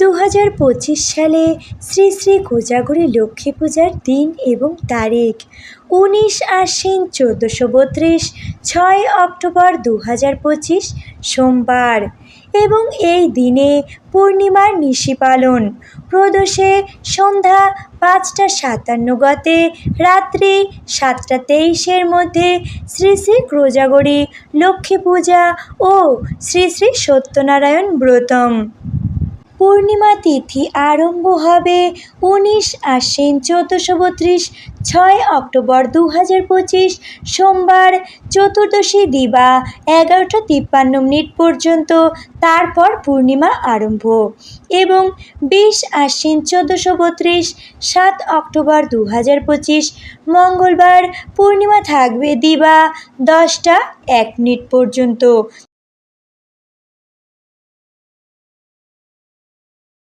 দু হাজার পঁচিশ সালে শ্রী শ্রী কোজাগরী লক্ষ্মী পূজার দিন এবং তারিখ। উনিশ আশ্বিন চোদ্দোশো বত্রিশ, ছয় অক্টোবর দু হাজার পঁচিশ, সোমবার। এবং এই দিনে পূর্ণিমার নিশি পালন। প্রদোষে সন্ধ্যা পাঁচটা সাতান্ন গতে, রাত্রি সাতটা তেইশের মধ্যে শ্রী শ্রী কোজাগরী লক্ষ্মী পূজা ও শ্রী শ্রী সত্যনারায়ণ ব্রতম। পূর্ণিমা তিথি আরম্ভ হবে উনিশ আশ্বিন চোদ্দোশো বত্রিশ, ছয় অক্টোবর দু হাজার পঁচিশ, সোমবার চতুর্দশী দিবা এগারোটা তিপ্পান্ন মিনিট পর্যন্ত, তারপর পূর্ণিমা আরম্ভ। এবং বিশ আশ্বিন চোদ্দোশো বত্রিশ, সাত অক্টোবর দু হাজার পঁচিশ, মঙ্গলবার পূর্ণিমা থাকবে দিবা দশটা এক মিনিট পর্যন্ত।